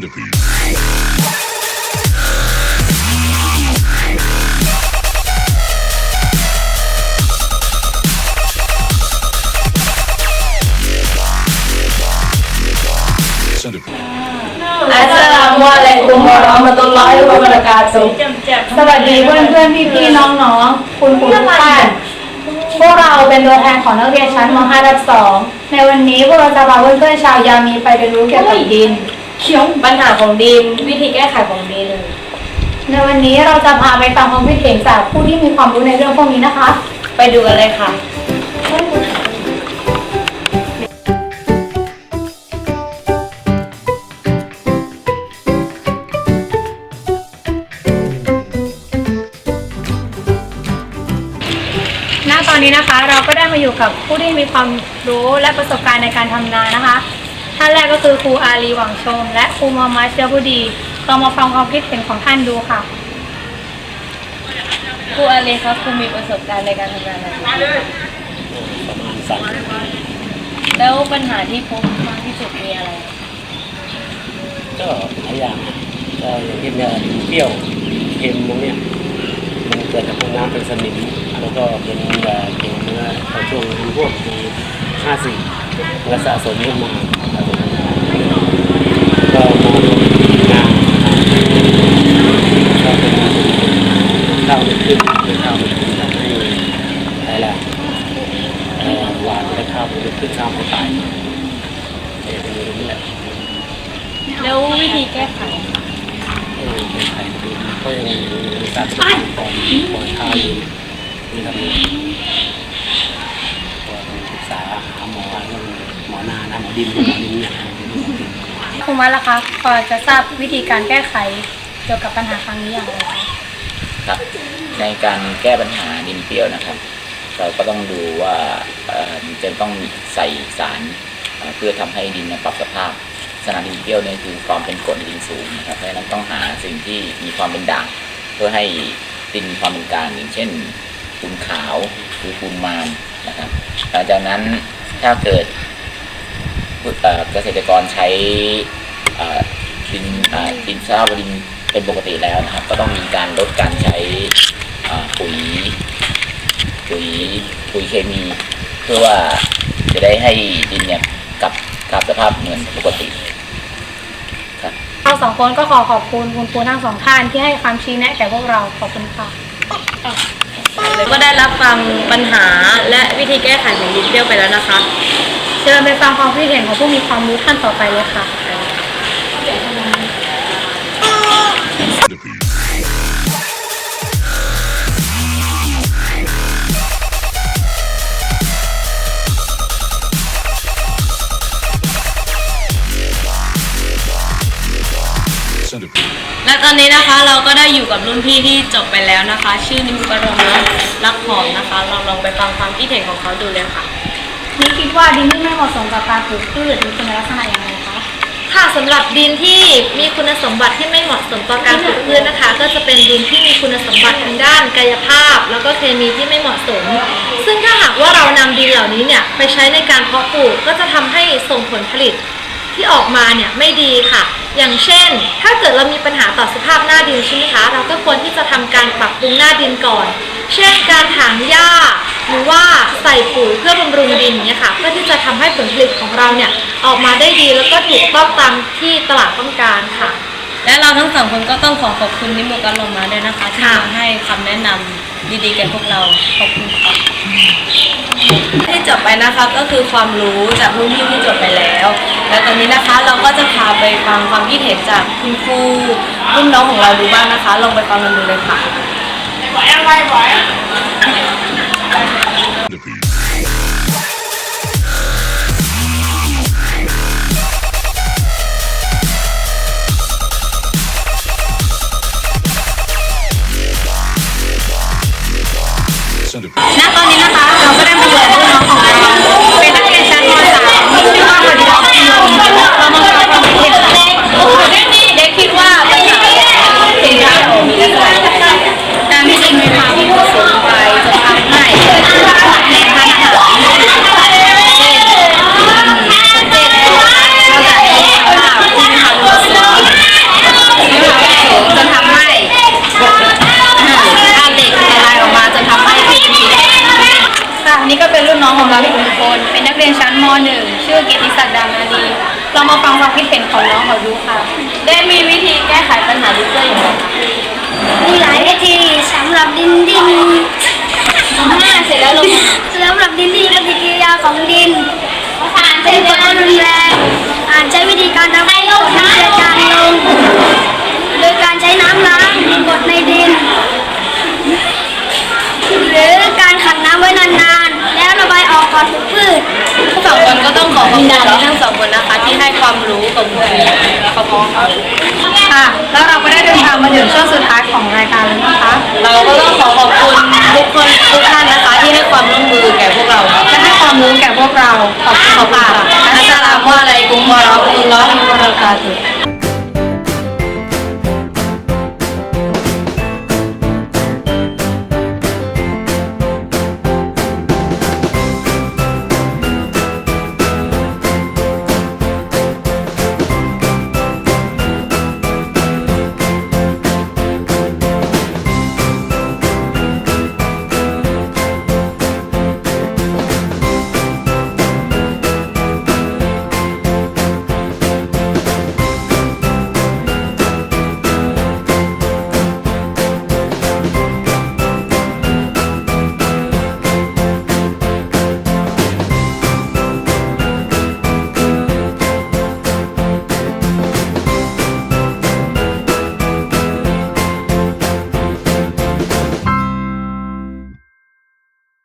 the beat. อัสลามุอะลัยกุมวะเราะมะตุลลอฮิวะบะเราะกาตุสวัสดีเพื่อนเพื่อนพี่พี่ๆน้องคุณครูทุกท่านพวกเราเป็นตัวแทนของนักเรียนชั้นม .5 ทับ2ในวันนี้พวกเราจะพาเพื่อนเพื่อนชาวยามีไปเรียนรู้เกี่ยวกับดิน เขียวปัญหาของดินวิธีแก้ไขของดินในวันนี้เราจะพาไปฟังความคิดเห็นจากผู้ที่มีความรู้ในเรื่องพวกนี้นะคะ ไปดูกันเลยค่ะณตอนนี้นะคะเราก็ได้มาอยู่กับผู้ที่มีความรู้และประสบการณ์ในการทำนานะคะ ท่านแรกก็คือครูอาลีหวังชม และครูมามาเชียบุดีเรามาฟังความคิดเห็นของท่านดูค่ะ ครูอาลีครับครูมีประสบการณ์ในการทำงานอะไรบ้างประมาณสามแล้วปัญหาที่พบมากที่สุดมีอะไรก็หลายอย่างนะก็อย่างที่เนี่ยเปรี้ยวเค็มพวกเนี้ยมันเกิดจากพวกน้ำเป็นสนิมแล้วก็เป็นแบบเกี่ยวเนื้อพอช่วงพวกปีห้าสี่มันก็สะสมขึ้นมา ก็มาดูงานก็เป็นข้าวม่ขึ้นเป็นข้าวไม่ขึ้นทำให้อะไรล่ะเอ่อหวานและข้าวมันจะขึ้นข้าวไม่ตายเออเป็นอย่างนี้แหละแล้ววิธีแก้ไขเออเป็นไขดูก็ยังมีการปล่อยปล่อยปล่อยข้าวอยู่นี่ครับก็ต้องศึกษาหาหมอเรื่ องหมอนานะหมอดินหมอดินเนี่ยครูมาล่ะคะพอจะทราบวิธีการแก้ไขเกี่ยวกับปัญหาครั้งนี้อย่างไรคะครับในการแก้ปัญหาดินเปรี้ยวนะครับ เราก็ต้องดูว่าเอ่อจะต้องใส่สารเอ่อเพื่อทำให้ดินเนี่ยปรับสภาพสารดินเปรี้ยวเนี่ยคือความเป็นกรดในดินสูงนะครับเพราะฉะนั้นต้องหาสิ่งที่มีความเป็นด่างเพื่อให้ดินมีความเป็นกลางอย่างเช่นปูนขาวหรือปูนมานนะครับหลังจากนั้นถ้าเกิด เอ่อเกษตรกรใช้เอ่อดินเอ่อดินทราบดินเป็นปกติแล้วนะครับ ก็ต้องมีการลดการใช้เอ่อปุ๋ยปุ๋ยปุ๋ยเคมี เพื่อว่าจะได้ให้ดินเนี่ยกลับกลับสภาพเหมือนปกติครับเราสองคนก็ขอขอบคุณคุณครูทั้งสองท่านที่ให้คำชี้แนะแก่พวกเราขอบคุณค่ะก็ได้รับฟังปัญหาและวิธีแก้ไขของดินเปรี้ยวไปแล้วนะคะ เชิญไปฟังความคิดเห็นของผู้มีความรู้ท่านต่อไปเลยค่ะ และตอนนี้นะคะเราก็ได้อยู่กับรุ่นพี่ที่จบไปแล้วนะคะ ชื่อนิมกรมะรักหอมนะคะ เราลองไปฟังความคิดเห็นของเขาดูเลยค่ะ นี่คิดว่าดินที่ไม่เหมาะสมกับการปลูกพืชมีคุณลักษณะอย่างไรคะ ค่ะสำหรับดินที่มีคุณสมบัติที่ไม่เหมาะสมต่อการปลูกพืชนะคะ ก็จะเป็นดินที่มีคุณสมบัติทางด้านกายภาพ แล้วก็เคมีที่ไม่เหมาะสม ซึ่งถ้าหากว่าเรานำดินเหล่านี้เนี่ยไปใช้ในการเพาะปลูกก็จะทำให้ส่งผลผลิตที่ออกมาเนี่ยไม่ดีค่ะ อย่างเช่น ถ้าเกิดเรามีปัญหาต่อสภาพหน้าดินใช่ไหมคะ เราก็ควรที่จะทำการปรับปรุงหน้าดินก่อน เช่น การถางหญ้า ส่ปุ๋ยเพื่อบำรุงดินเนี่ยค่ะ เพื่อที่จะทำให้ผลผลิตของเราเนี่ยออกมาได้ดีแล้วก็ถูกต้องตามที่ตลาดต้องการค่ะ และเราทั้งสองคนก็ต้องขอขอบคุณนิมกรมะด้วยนะคะ ที่ค่ะมาให้คำแนะนำดีๆแก่พวกเราขอบคุณค่ะที่จบไปนะคะก็คือความรู้จากรุ่นพี่ที่จบไปแล้ว และตอนนี้นะคะเราก็จะพาไปฟังความคิดเห็นจากคุณครูรุ่นน้องของเราดูบ้างนะคะ ลองไปฟังกันดูเลยค่ะ ยนชั้นม .1 ชื่อเกติศักดานาดีเรามาฟังความคิดเห็นของน้องขอดูค่ะ ได้มีวิธีแก้ไขปัญหาดิจิทัลอย่างไรมีหลายวิธีสำหรับดินดินห้าเสร็จแล้วลงมาสำหรับดินดินปฏิกิริยาของดินอาจใช้ความรุนแรงอาจใช้วิธีการทำให้โลกน้ำเสียการลง โดยการใช้น้ำล้างดินบดในดิน หรือการขังน้ำไว้นานๆ แล้วระบายออกก่อนถึงพืช สองคนก็ต้องขอขอบคุณทั้งสองคนนะคะ ที่ให้ความรู้กับกลุ่มนี้ขอบคุณค่ะค่ะ แล้วเราก็ได้เดินทางมาถึงช่วงสุดท้ายของรายการแล้วนะคะ เราก็ต้องขอขอบคุณทุกคนทุกท่านนะคะที่ให้ความร่วมมือแก่พวกเราค่ะจะให้ความรู้แก่พวกเรา ขอบคุณขอบคุณค่ะค่ะอัสสลามุอะลัยกุมวะเราะห์มะตุลลอฮิวะบะเราะกาตุฮ์